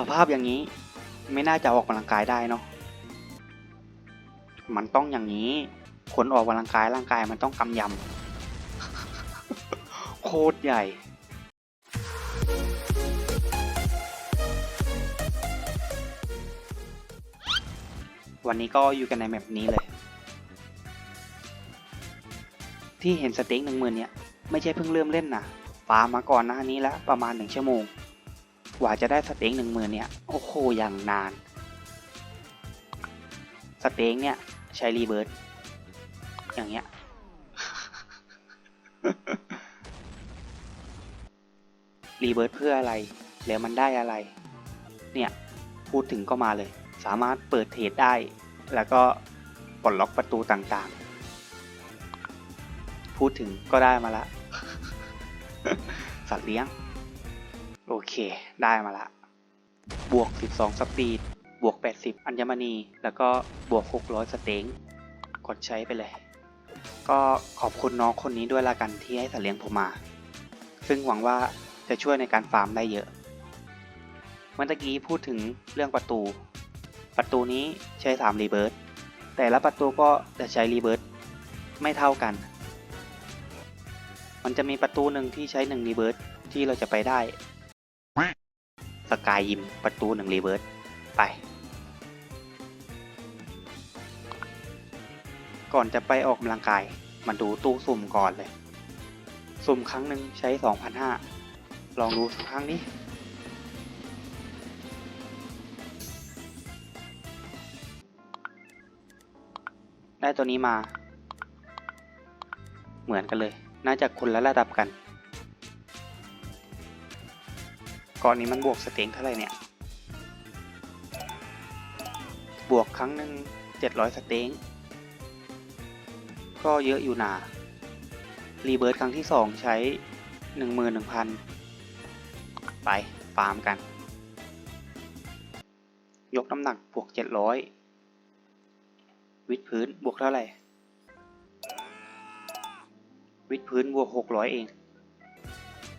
สภาพอย่างนี้ไม่น่าจะออกกำลังกายได้เนาะ มันต้องอย่างนี้ คนออกกำลังกายร่างกายมันต้องกำยำ โคตรใหญ่ วันนี้ก็อยู่กันในแมปนี้เลย ที่เห็นสเต็กหนึ่งหมื่นเนี่ย ไม่ใช่เพิ่งเริ่มเล่นนะฟาร์มมาก่อนหน้านี้แล้วประมาณหนึ่งชั่วโมง กว่าจะได้สเต็กหนึ่งหมื่นเนี่ย โอ้โหอย่างนาน สเต็กเนี่ย ใช้รีเบิร์ดอย่างเงี้ย รีเบิร์ดเพื่ออะไร แล้วมันได้อะไร เนี่ย พูดถึงก็มาเลย สามารถเปิดเทรดได้ แล้วก็ปลดล็อกประตูต่างๆ พูดถึงก็ได้มาละ สัตว์เลี้ยง โอเค ได้มาละ บวก 12 สปีด บวก 80 อัญมณี แล้วก็บวก 600 สเต็งกดใช้ไปเลย ก็ขอบคุณน้องคนนี้ด้วยละกันที่ให้สัตว์เลี้ยงผมมา ซึ่งหวังว่าจะช่วยในการฟาร์มได้เยอะ เมื่อกี้พูดถึงเรื่องประตู ประตูนี้ใช้ 3 รีเบิร์ดแต่ละประตูก็จะใช้รีเบิร์ดไม่เท่ากัน มันจะมีประตูหนึ่งที่ใช้1รีเบิร์ดที่เราจะไปได้ สกายยิมประตู1รีเบิร์ดไป ก่อนจะไปออกกำลังกาย มาดูตู้สุ่มก่อนเลย สุ่มครั้งหนึ่งใช้ 2,500 ลองดูสักครั้งนี้ได้ตัวนี้มา เหมือนกันเลย น่าจะคนละระดับกัน ก่อนนี้มันบวกสเต็งเท่าไหร่เนี่ย บวกครั้งหนึ่ง700 สเต็งก็เยอะอยู่นา รีเบิร์ดครั้งที่ 2 ใช้ 11,000 ไปฟาร์มกัน ยกน้ำหนักบวก 700 วิดพื้นบวกเท่าไหร่ วิดพื้นบวก 600 เอง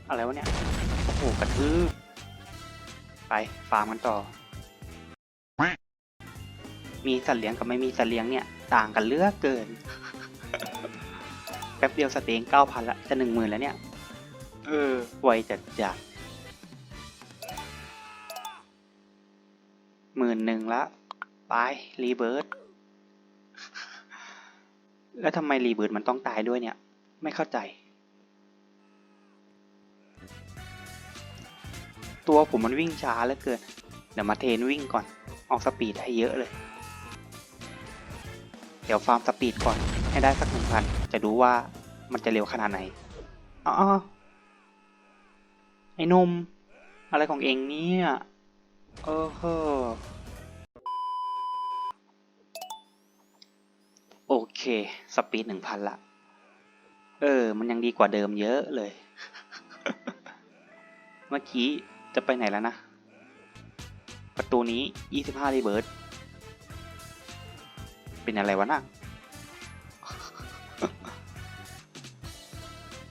อะไรวะเนี่ย โอ้โห กระทืบ ไปฟาร์มกันต่อ มีสัตว์เลี้ยงกับไม่มีสัตว์เลี้ยงเนี่ยต่างกันเลือกเกิน แป๊บเดียวสเต็งเก้าพันละจะหนึ่งหมื่นแล้วเนี่ย เออ ไวจัดจัดหมื่นหนึ่งละ ไป รีเบิร์ดแล้วทำไมรีเบิร์ดมันต้องตายด้วยเนี่ย ไม่เข้าใจ ตัวผมมันวิ่งช้าเหลือเกิน เดี๋ยวมาเทรนวิ่งก่อน ออกสปีดให้เยอะเลย เดี๋ยวฟาร์มสปีดก่อนให้ได้สักหนึ่งพันจะดูว่ามันจะเร็วขนาดไหนอ๋อไอ้นม อะไรของเองเนี่ยเออเฮอโอเคสปีดหนึ่งพันละ เออ มันยังดีกว่าเดิมเยอะเลย เมื่อกี้ จะไปไหนแล้วนะ ประตูนี้ 25รีเบิร์ดเป็นอะไรวะน่ะ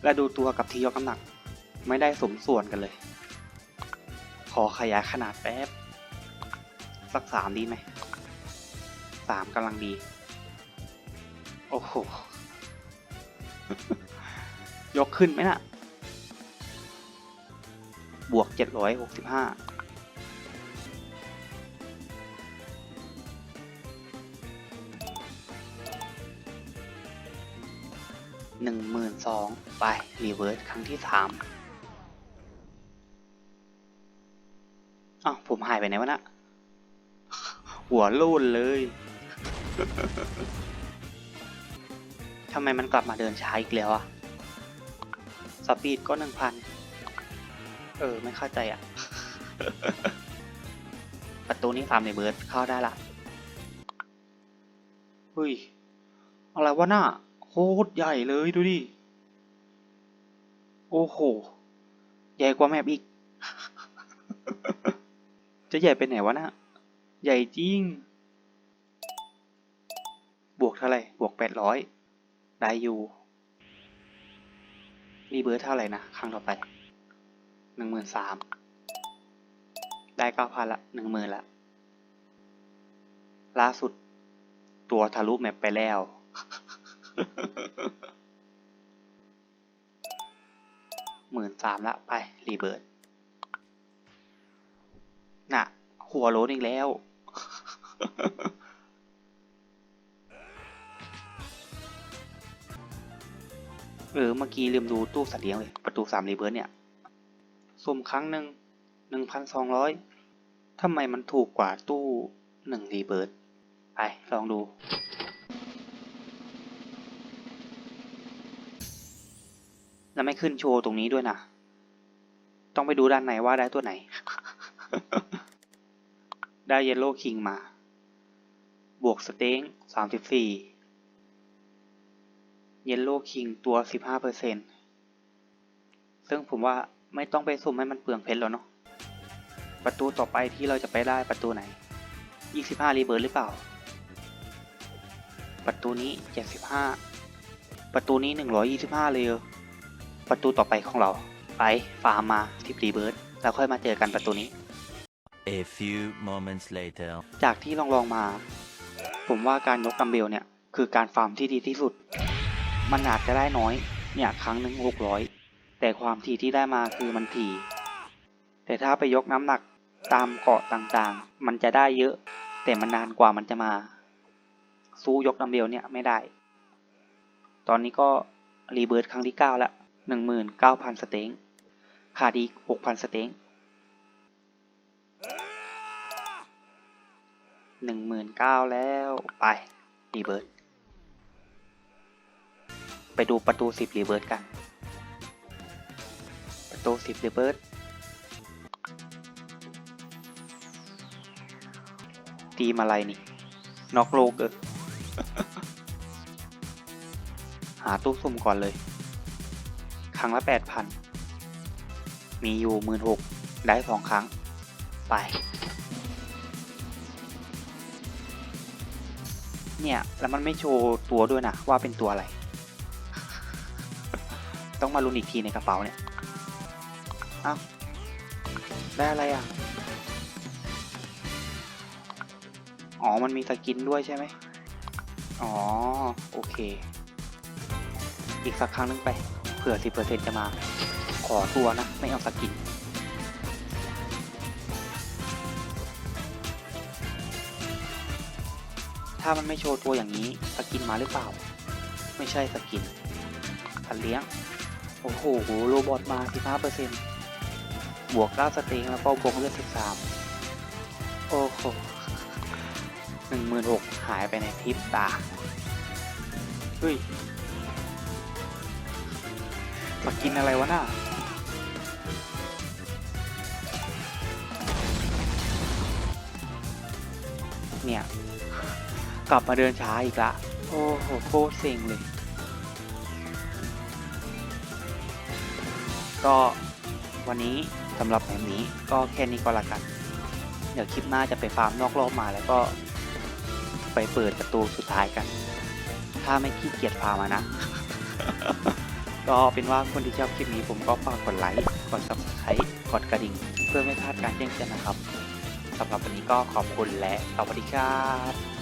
และดูตัวกับที่ยกน้ำหนัก ไม่ได้สมส่วนกันเลย ขอขยายขนาดแป๊บ สักสามดีไหมสามกำลังดี โอ้โห ยกขึ้นไหมน่ะ บวก 765หนึ่งหมื่นสองไป รีเวิร์สครั้งที่สามอ้าวผมหายไปไหนวะนะ หัวลูนเลย ทำไมมันกลับมาเดินช้าอีกแล้วอะสปีดก็หนึ่งพัน เออ ไม่เข้าใจอะประตูนี้ฟาร์มในเบิร์ดเข้าได้ละเฮ้ย อะไรวะน่ะโคตรใหญ่เลยดูดิ โอ้โห ใหญ่กว่าแมปอีก จะใหญ่ไปไหนวะน่ะใหญ่จริง บวกเท่าไหร่ บวกแปดร้อยได้อยู่ รีเบิร์ดเท่าไหร่นะ ครั้งต่อไป หนึ่งหมื่นสามได้เก้าพันละหนึ่งหมื่นละ ล่าสุด ตัวทะลุแมปไปแล้ว หมื่นสามละไป รีเบิร์ดน่ะ หัวโลนอีกแล้วเออเมื่อกี้ลืมดูตู้สัตว์เลี้ยงเลย ประตูสามรีเบิร์ดเนี่ย สุ่มครั้งหนึ่งหนึ่งพันสองร้อยทำไมมันถูกกว่าตู้หนึ่งรีเบิร์ดไปลองดู แล้วไม่ขึ้นโชว์ตรงนี้ด้วยนะ ต้องไปดูด้านในว่าได้ตัวไหน ได้เยลโล่คิงมา บวกสเต็งสามสิบสี่เยลโล่คิงตัวสิบห้าเปอร์เซ็นซึ่งผมว่า ไม่ต้องไปสุ่มให้มันเปลืองเพชรแล้วเนาะ ประตูต่อไปที่เราจะไปได้ประตูไหนยี่สิบห้ารีเบิร์ดหรือเปล่า ประตูนี้เจ็ดสิบห้าประตูนี้หนึ่งร้อยี่สิบห้าเลยเออประตูต่อไปของเรา ไปฟาร์มมาที่รีเบิร์ดแล้วค่อยมาเจอกันประตูนี้ A few moments later. จากที่ลองลองๆมา ผมว่าการยกดัมเบลเนี่ย คือการฟาร์มที่ดีที่สุด มันอาจจะได้น้อย เนี่ย ครั้งหนึ่งหกร้อย แต่ความถี่ที่ได้มาคือมันถี่ แต่ถ้าไปยกน้ำหนักตามเกาะต่างๆ มันจะได้เยอะ แต่มันนานกว่ามันจะมา สู้ยกดัมเบลเนี่ยไม่ได้ ตอนนี้ก็รีเบิร์ดครั้งที่เก้าละหนึ่งหมื่นเก้าพันสเต็งขาดอีกหกพันสเต็งหนึ่งหมื่นเก้าแล้วไปรีเบิร์ดไปดูประตูสิบรีเบิร์ดกัน ประตูสิบรีเบิร์ดทีมอะไรนี่น็อกโลกเออหาตู้สุ่มก่อนเลย ครั้งละแปดพันมีอยู่หมื่นหกได้สองครั้ง ไป เนี่ย แล้วมันไม่โชว์ตัวด้วยนะ ว่าเป็นตัวอะไร ต้องมาลุ้นอีกทีในกระเป๋าเนี่ย เอาได้อะไรอะ อ๋อ มันมีสกินด้วยใช่ไหม อ๋อ โอเค อีกสักครั้งนึงไป เผื่อ 10%จะมา ขอตัวนะ ไม่เอาสกินถ้ามันไม่โชว์ตัวอย่างนี้สกินมาหรือเปล่า ไม่ใช่สกินสัตว์เลี้ยง โอ้โห โรบอทมา 15% บวก9สเต็งแล้วก็บวกเลือด13 โอ้โห16,000หายไปในพริบตา เฮ้ยสกินอะไรวะน่ะเนี่ย กลับมาเดินช้าอีกละ โอ้โหโคตรเซ็งเลย ก็วันนี้ สำหรับแบบนี้ก็แค่นี้ก็แล้วกัน เดี๋ยวคลิปหน้าจะไปฟาร์มนอกรอบมาแล้วก็ ไปเปิดประตูสุดท้ายกัน ถ้าไม่ขี้เกียจฟาร์มอะนะ ก็เป็นว่าคนที่ชอบคลิปนี้ผมก็ฝากกดไลค์ กด subscribe กดกระดิ่ง เพื่อไม่พลาดการแจ้งเตือนนะครับสำหรับวันนี้ก็ขอบคุณและสวัสดีครับ